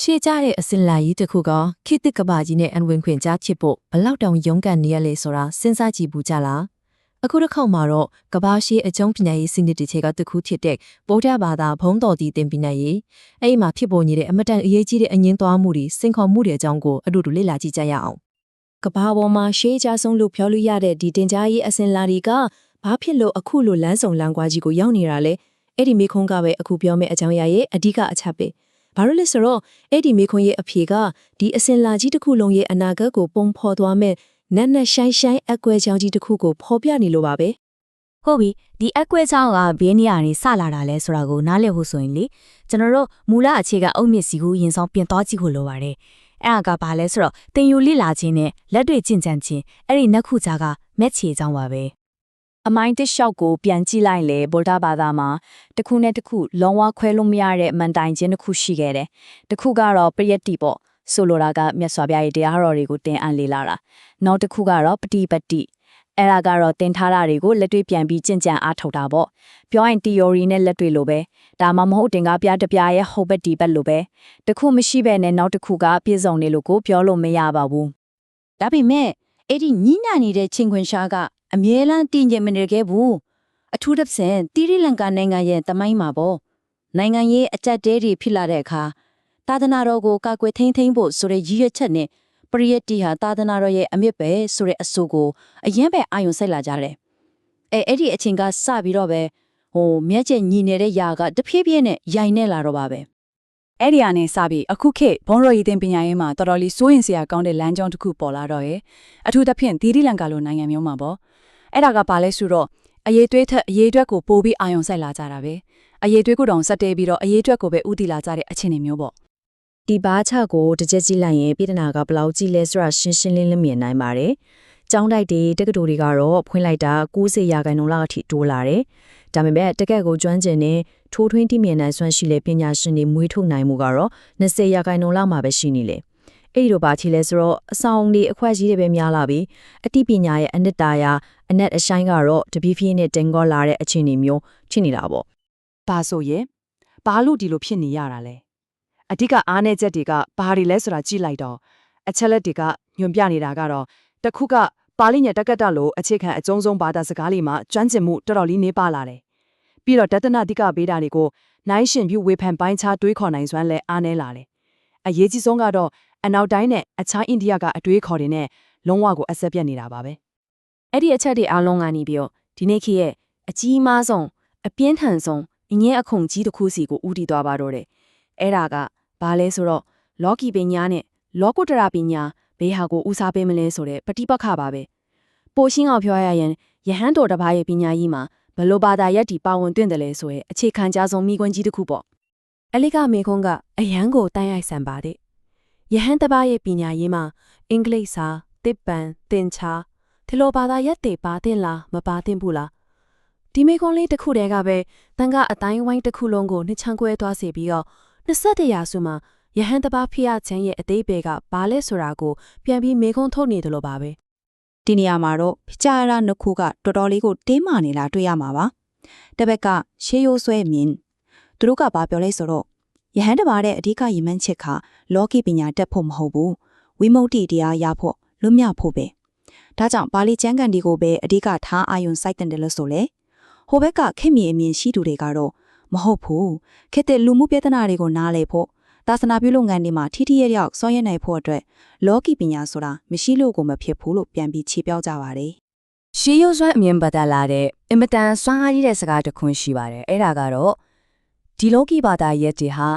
ရှေ့ကြတဲ့အစင်လာကြီးတစ်ခုကခိတစ်ကဘာကြီးနဲ့အန်ဝင်ခွင်ကြားချစ်ဖို့ဘလောက်တောင်ရုန်းကန်နေရလဲဆိုတာစဉ်းစားကြည့်ဘူးကြလားအခုတစ်ခေါက်မှာတော့ကဘာရှိအကျုံးပညာရေးစနစ်တစ်ချက်ကတစ်ခုဖြစ်တဲ့ဗုဒ္ဓဘာသာဘုံတော်တီတင်ပညာရေးအဲ့ဒီမှာဖြစ်ပေါ်နေတဲ့အမတန်အရေးကြီးတဲ့အငင်းသွားမှုတွေစင်ခေါ်မှုတွေအကြောင်းကိုအတူတူလေ့လာကြည့်ကြရအောင်ကဘာပေါ်မှာရှေးကြဆုံးလို့ပြောလို့ရတဲ့ဒီတင်ကြားရေးအစင်လာတွေကဘာဖြစ်လို့အခုလိုလမ်းဆောင်လမ်းကွာကြီးကိုရောက်နေတာလဲအဲ့ဒီမိခုံးကပဲအခုပြောမယ့်အကြောင်းအရာရဲ့အဓိကအချက်ပဲ ဘာလို့လဲဆိုတော့အဲ့ဒီမိခွန်းရဲ့အဖြေကဒီအစင်လာကြီးတစ်ခုလုံးရဲ့အနာဂတ်ကိုပုံဖော်သွားမဲ့နက်နက်ရှိုင်းရှိုင်းအကွဲချောင်းကြီးတစ်ခုကိုဖော်ပြနေလို့ပါပဲဟုတ်ပြီဒီအကွဲချောင်းကဘေးနေရာနေစလာတာလဲဆိုတာကိုနားလည်ဖို့ဆိုရင်လေကျွန်တော်တို့မူလအခြေကအုတ်မြစ်စီကိုရင်ဆောင်ပြင်သွားကြည့်ဖို့လိုပါတယ်အဲ့ဒါကဘာလဲဆိုတော့တင်ယူလိလာခြင်းနဲ့လက်တွေ့ကျင့်ကြံခြင်းအဲ့ဒီနှစ်ခုကြားကမက်ချေချောင်းပါပဲ အမိုင်းတစ်လျှောက်ကိုပြန်ကြည့်လိုက်လေဗုဒ္ဓဘာသာမှာတစ်ခုနဲ့တစ်ခုလုံးဝခွဲလို့မရတဲ့အမန်တိုင်ခြင်းတစ်ခုရှိခဲ့တယ်။တစ်ခုကတော့ပရိယတ္တိပေါ့ဆိုလိုတာကမြတ်စွာဘုရားရဲ့တရားတော်တွေကိုတင်အပ်လေလာတာ။နောက်တစ်ခုကတော့ပฏิပတ်တိအဲ့ဒါကတော့တင်ထားတာတွေကိုလက်တွေ့ပြန်ပြီးကျင့်ကြံအားထုတ်တာပေါ့။ပြောရင် theory နဲ့လက်တွေ့လိုပဲ။ဒါမှမဟုတ်တင်ကားပြတစ်ပြားရဲ့ဟုတ်ဘက်ဒီဘက်လိုပဲ။တစ်ခုမရှိဘဲနဲ့နောက်တစ်ခုကပြည့်စုံနေလို့ကိုပြောလို့မရပါဘူး။ဒါပေမဲ့အဲ့ဒီညညနေတဲ့ချင်းခွင်ရှားက အမြဲတမ်းတည်ငြိမ်မနေခဲ့ဘူးအထူးသဖြင့်တိရိလင်္ကာနိုင်ငံရဲ့တမိုင်းမှာပေါ့နိုင်ငံရေးအကြက်တဲတွေဖြစ်လာတဲ့အခါသာသနာတော်ကိုကာကွယ်ထိန်းသိမ်းဖို့ဆိုတဲ့ရည်ရွယ်ချက်နဲ့ပရိယတ်တီဟာသာသနာတော်ရဲ့အမြင့်ပဲဆိုတဲ့အဆိုကိုအရင်ပဲအာယုံစိုက်လာကြတယ်အဲအဲ့ဒီအချိန်ကစပြီးတော့ပဲဟိုမျက်ကျက်ညီနေတဲ့ຢာကတဖြည်းဖြည်းနဲ့ရိုင်နေလာတော့ပါပဲအဲ့ဒီအနေစပြီးအခုခေတ်ဘုံရော်ရည်တင်ပညာရေးမှာတော်တော်လေးစိုးရင်စရာကောင်းတဲ့လမ်းကြောင်းတစ်ခုပေါ်လာတော့ရဲ့အထူးသဖြင့်သီရိလင်္ကာလိုနိုင်ငံမျိုးမှာပေါ့ အဲ့ဒါကဘာလဲဆိုတော့အရေးသွေးထက်အရေးအတွက်ကိုပိုပြီးအာရုံစိုက်လာကြတာပဲအရေးသွေးကိုတောင်စက်တဲပြီးတော့အရေးအတွက်ကိုပဲဥတီလာကြတဲ့အခြေအနေမျိုးပေါ့ဒီဘာချကိုတစ်ချက်ကြည့်လိုက်ရင်ပြည်ထနာကဘယ်လောက်ကြီးလဲဆိုတာရှင်းရှင်းလင်းလင်းမြင်နိုင်ပါတယ်။ကျောင်းတိုက်တွေတက္ကသိုလ်တွေကတော့ဖွင့်လိုက်တာ90ရာခိုင်နှုန်းလောက်အထိတိုးလာတယ်။ဒါပေမဲ့တကက်ကိုကျွမ်းကျင်တဲ့ထိုးထွင်းတိမြင်နိုင်စွမ်းရှိတဲ့ပညာရှင်တွေမွေးထုတ်နိုင်မှုကတော့20ရာခိုင်နှုန်းလောက်မှပဲရှိနေလေ။ အဲ့ဒီလိုပါချီလဲဆိုတော့အဆောင်တွေအခွက်ကြီးတွေပဲများလာပြီးအသိပညာရဲ့အနှစ်သာရအနက်အဆိုင်ကတော့တပီးဖြည်းနဲ့တင်ကောလာတဲ့အခြေအနေမျိုးဖြစ်နေတာပေါ့။ဘာဆိုရင်ဘာလို့ဒီလိုဖြစ်နေရတာလဲ။အဓိကအားနည်းချက်တွေကဘာတွေလဲဆိုတာကြည့်လိုက်တော့အချက်လက်တွေကညွန်ပြနေတာကတော့တစ်ခုကပါဠိညာတက္ကတလို့အခြေခံအကျုံးဆုံးဘာသာစကားလေးမှာကျွမ်းကျင်မှုတော်တော်လေးနေပါလာတယ်။ပြီးတော့တသနာတိကဗေဒတွေကိုနိုင်ရှင်ပြုဝေဖန်ပိုင်းခြားတွေးခေါ်နိုင်စွမ်းလဲအားနည်းလာတယ်။အရေးကြီးဆုံးကတော့ အနောက်တိုင်းနဲ့အခြားအိန္ဒိယကအတွေးခေါ်တွေနဲ့လုံးဝကိုအဆက်ပြတ်နေတာပါပဲ။အဲ့ဒီအချက်တွေအားလုံးကနေပြီးတော့ဒီနေ့ခေတ်ရဲ့အကြီးမားဆုံးအပြင်းထန်ဆုံးအငြင်းအခုန်ကြီးတစ်ခုစီကိုဥတီသွားပါတော့တယ်။အဲ့ဒါကဘာလဲဆိုတော့လောကီပညာနဲ့လောကုတ္တရာပညာဘေးဟာကိုဦးစားပေးမလဲဆိုတဲ့ပฏิပတ်ခပါပဲ။ပိုရှင်းအောင်ပြောရရင်ယဟန်တော်တစ်ပါးရဲ့ပညာကြီးမှာဘယ်လိုဘာသာရပ်တီပါဝင်တွင့်တယ်လဲဆိုရဲအခြေခံကြဆုံးမိကွန်းကြီးတစ်ခုပေါ့။အလိကမေခွန်းကအယံကိုတန်းရိုက်ဆန်ပါတဲ့။ ယဟန်တစ်ပါးရဲ့ပညာရေးမှာအင်္ဂလိပ်စာတစ်ပံတင်ချာဒီလိုဘာသာရပ်တွေပါတင်လားမပါတင်ဘူးလားဒီမေကွန်လေးတစ်ခုတည်းကပဲတန်ကအတိုင်းဝိုင်းတစ်ခုလုံးကိုနှစ်ချမ်းကွဲသွားစေပြီးတော့21ရာစုမှာယဟန်တပါဖျားချမ်းရဲ့အသေးပေကဘာလဲဆိုတာကိုပြန်ပြီးမေခွန်းထုတ်နေတယ်လို့ပါပဲဒီနေရာမှာတော့ဖကြရနှစ်ခုကတော်တော်လေးကိုတင်းမာနေလာတွေ့ရမှာပါတစ်ဘက်ကရှေးရိုးဆွဲမြင်သူတို့ကဘာပြောလဲဆိုတော့ ယဟန်တပါတဲ့အဓိကရည်မှန်းချက်ကလောကီပညာတက်ဖို့မဟုတ်ဘူးဝိမု ക്തി တရားရဖို့လွတ်မြောက်ဖို့ပဲဒါကြောင့်ပါဠိကျမ်းဂန်ဒီကိုပဲအဓိကထားအာယုံစိုက်တဲ့လို့ဆိုလေဟိုဘက်ကခင်မြေအမြင်ရှိသူတွေကတော့မဟုတ်ဘူးခေတ်တဲ့လူမှုပြဿနာတွေကိုနားလည်ဖို့သာသနာပြုလုပ်ငန်းတွေမှာထိထိရရောက်ဆောင်ရွက်နိုင်ဖို့အတွက်လောကီပညာဆိုတာမရှိလို့ကိုမဖြစ်ဘူးလို့ပြန်ပြီးခြေပြောက်ကြပါတယ်ရှေးရိုးစွမ်းအမြင်ပတ်သက်လာတဲ့အင်မတန်စွမ်းအားကြီးတဲ့စကားတစ်ခွန်းရှိပါတယ်အဲ့ဒါကတော့ ဒီလောကီဘာသာရက်တွေဟာ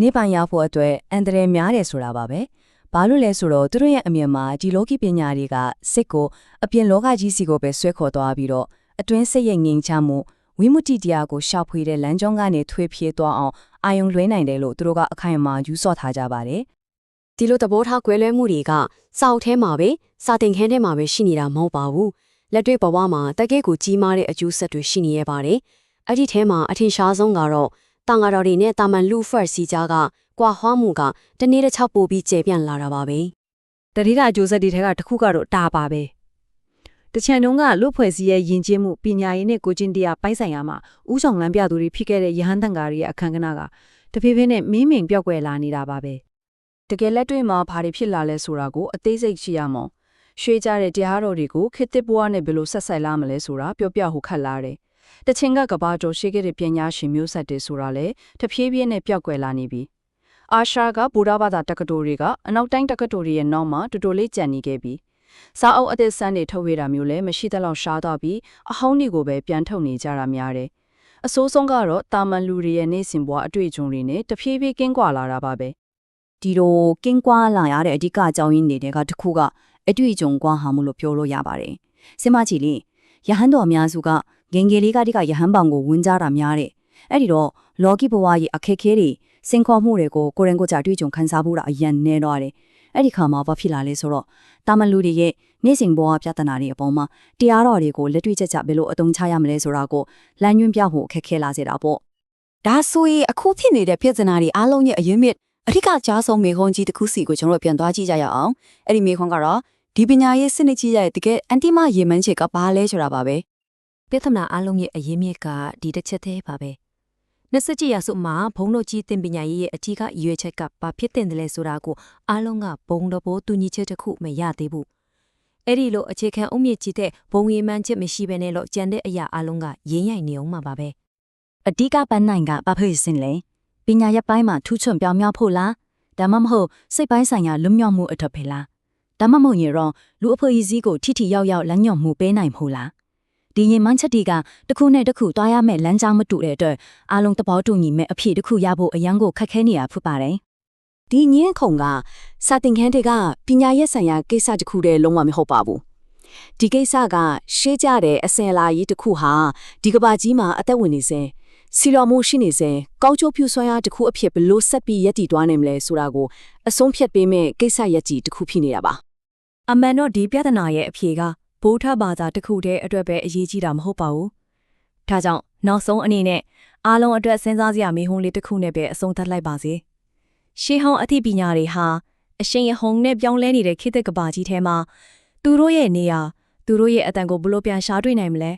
နိဗ္ဗာန်ရောက်ဖို့အတွက်အန္တရာယ်များတယ်ဆိုတာပါပဲဘာလို့လဲဆိုတော့သူတို့ရဲ့အမြင်မှာဒီလောကီပညာတွေကစိတ်ကိုအပြင်လောကကြီးစီကိုပဲဆွဲခေါ်သွားပြီးတော့အတွင်းစိတ်ရဲ့ငြိမ်ချမှုဝိမုတ္တိတရားကိုရှောက်ဖွေတဲ့လမ်းကြောင်းကနေထွေပြေးသွားအောင်အာယုံလွှဲနိုင်တယ်လို့သူတို့ကအခိုင်အမာယူဆထားကြပါတယ်ဒီလိုသဘောထားကွဲလွဲမှုတွေကစောက်ထဲမှာပဲစာတင်ခန်းထဲမှာပဲရှိနေတာမဟုတ်ပါဘူးလက်တွေ့ဘဝမှာတကယ့်ကိုကြီးမားတဲ့အကျိုးဆက်တွေရှိနေရပါတယ်အဲ့ဒီထဲမှာအထင်ရှားဆုံးကတော့ တန်ဃာတော်တွေနဲ့တာမန်လူဖတ်စီကြားကကွာဟွားမှုကတနေ့တစ်ချောက်ပို့ပြီးကျေပြန့်လာတာပါပဲတတိယအကျိုးဆက်တွေထဲကတစ်ခုကတော့တာပါပဲတချန်တုံးကလူဖွဲ့စည်းရဲ့ယဉ်ကျေးမှုပညာရေးနဲ့ကိုကျင့်တရားပိုင်းဆိုင်ရာမှာဥဆောင်လမ်းပြသူတွေဖြစ်ခဲ့တဲ့ယဟန်တန်ဃာတွေရဲ့အခမ်းကဏ္ဍကတဖြည်းဖြည်းနဲ့မင်းမင်ပြောက်ကွယ်လာနေတာပါပဲကယ်လက်တွေ့မှာဘာတွေဖြစ်လာလဲဆိုတာကိုအသေးစိတ်ရှိရမော်ရွှေကြတဲ့တရားတော်တွေကိုခေတ္တဘဝနဲ့ဘယ်လိုဆက်ဆိုင်လာမလဲဆိုတာပြောပြဟိုခတ်လာတယ် တချင်ကကဘာကျော်ရှိခဲ့တဲ့ပညာရှင်မျိုးဆက်တွေဆိုတာလေတဖြည်းဖြည်းနဲ့ပျောက်ကွယ်လာနေပြီအာရှာကဘူရာဘာသာတက္ကသိုလ်တွေကအနောက်တိုင်းတက္ကသိုလ်တွေရဲ့နောက်မှာတူတူလေးကြံနေခဲ့ပြီစာအုပ်အသစ်စမ်းတွေထုတ်ဝေတာမျိုးလည်းမရှိသလောက်ရှားတော့ပြီးအဟောင်းတွေကိုပဲပြန်ထုတ်နေကြတာများတယ်အဆိုးဆုံးကတော့တာမန်လူတွေရဲ့နေ့စဉ်ဘဝအတွေ့အကြုံတွေနဲ့တဖြည်းဖြည်းကင်းကွာလာတာပါပဲဒီလိုကင်းကွာလာရတဲ့အဓိကအကြောင်းရင်းတွေကတစ်ခုကအတွေ့အကြုံကွာဟာမှုလို့ပြောလို့ရပါတယ်။စင်မချီလေးယဟန်တော်အများစုက ငင်ငယ်လေးကတိကယဟန်ပောင်ကိုဝင်ကြတာများတဲ့အဲ့ဒီတော့လော်ကီဘဝရဲ့အခက်အခဲတွေစင်ခေါ်မှုတွေကိုကိုရင်ကိုကြတွေ့ကြုံခန်းစားဖို့တာအရင်နေတော့တယ်။အဲ့ဒီခါမှာဘာဖြစ်လာလဲဆိုတော့တာမန်လူတွေရဲ့နေ့စဉ်ဘဝပြဿနာတွေအပေါ်မှာတရားတော်တွေကိုလက်တွေ့ချက်ချဘယ်လိုအသုံးချရမလဲဆိုတာကိုလမ်းညွှန်ပြဖို့အခက်ခဲလာစေတာပေါ့။ဒါဆိုရင်အခုဖြစ်နေတဲ့ပြဿနာတွေအားလုံးရဲ့အရင်းမြစ်အထက်ကကြားဆုံးမေခွန်ကြီးတစ်ခုစီကိုကျွန်တော်တို့ပြန်သွားကြည့်ကြရအောင်အဲ့ဒီမေခွန်ကတော့ဒီပညာရေးစနစ်ကြီးရဲ့တကယ်အန်တီမရေမန်းချက်ကဘာလဲဆိုတာပါပဲ ပြဿနာအလုံးရဲ့အရင်းမြစ်ကဒီတစ်ချက်သေးပါပဲ27ရာစုမှာဘုံတို့ကြီးတင်ပညာရေးရဲ့အထူးအရွယ်ချက်ကဘာဖြစ်တဲ့လဲဆိုတာကိုအားလုံးကဘုံတော်ဘောတူညီချက်တစ်ခုမရသေးဘူးအဲ့ဒီလိုအခြေခံအုံမြင့်ကြီးတဲ့ဘုံရီမှန်းချက်မရှိဘဲနဲ့လို့ကြံတဲ့အရာအလုံးကရင်းရိုင်နေအောင်မှာပါပဲအဓိကပန်းနိုင်ကဘာဖြစ်စင်လဲပညာရပ်ပိုင်းမှာထူးချွန်ပြောင်းမြောက်ဖို့လားဒါမှမဟုတ်စိတ်ပိုင်းဆိုင်ရာလွတ်မြောက်မှုအထက်ပဲလားဒါမှမဟုတ်ရင်တော့လူအဖွဲစည်းကိုထိထိရောက်ရောက်လမ်းညွှန်မှုပေးနိုင်ဖို့လား ဒီရင်မှန်းချက်တီကတစ်ခုနဲ့တစ်ခုတွားရမယ့်လမ်းကြောင်းမတူတဲ့အတွက်အားလုံးသဘောတူညီမဲ့အဖြစ်တစ်ခုရဖို့အရန်ကိုခက်ခဲနေရဖြစ်ပါတယ်ဒီညင်းခုံကစာတင်ခန်းတွေကပညာရေးဆိုင်ရာကိစ္စတစ်ခုတည်းလုံးဝမဟုတ်ပါဘူးဒီကိစ္စကရှေးကြတဲ့အစင်အလာကြီးတစ်ခုဟာဒီကဘာကြီးမှာအသက်ဝင်နေစေစီလော်မိုရှိနေစေကောင်းကျိုးဖြူဆွမ်းအားတစ်ခုအဖြစ်ဘလို့ဆက်ပြီးရည်တည်သွားနိုင်မလဲဆိုတာကိုအဆုံးဖြတ်ပေးမဲ့ကိစ္စရပ်ကြီးတစ်ခုဖြစ်နေတာပါအမှန်တော့ဒီပြဿနာရဲ့အဖြေက ဗုဒ္ဓဘာသာတစ်ခုတည်းအတွက်ပဲအရေးကြီးတာမဟုတ်ပါဘူး။ဒါကြောင့်နောက်ဆုံးအနေနဲ့အားလုံးအတွက်စဉ်းစားစရာမေးခွန်းလေးတစ်ခုနဲ့ပဲအဆုံးသတ်လိုက်ပါစေ။ရှေးဟောင်းအသိပညာတွေဟာအရှင်ရဟုန်နဲ့ပြောင်းလဲနေတဲ့ခေတ်သစ်ကဘာကြီးထဲမှာသူတို့ရဲ့နေရာသူတို့ရဲ့အတန်ကိုဘလို့ပြန်ရှားတွေ့နိုင်မလဲ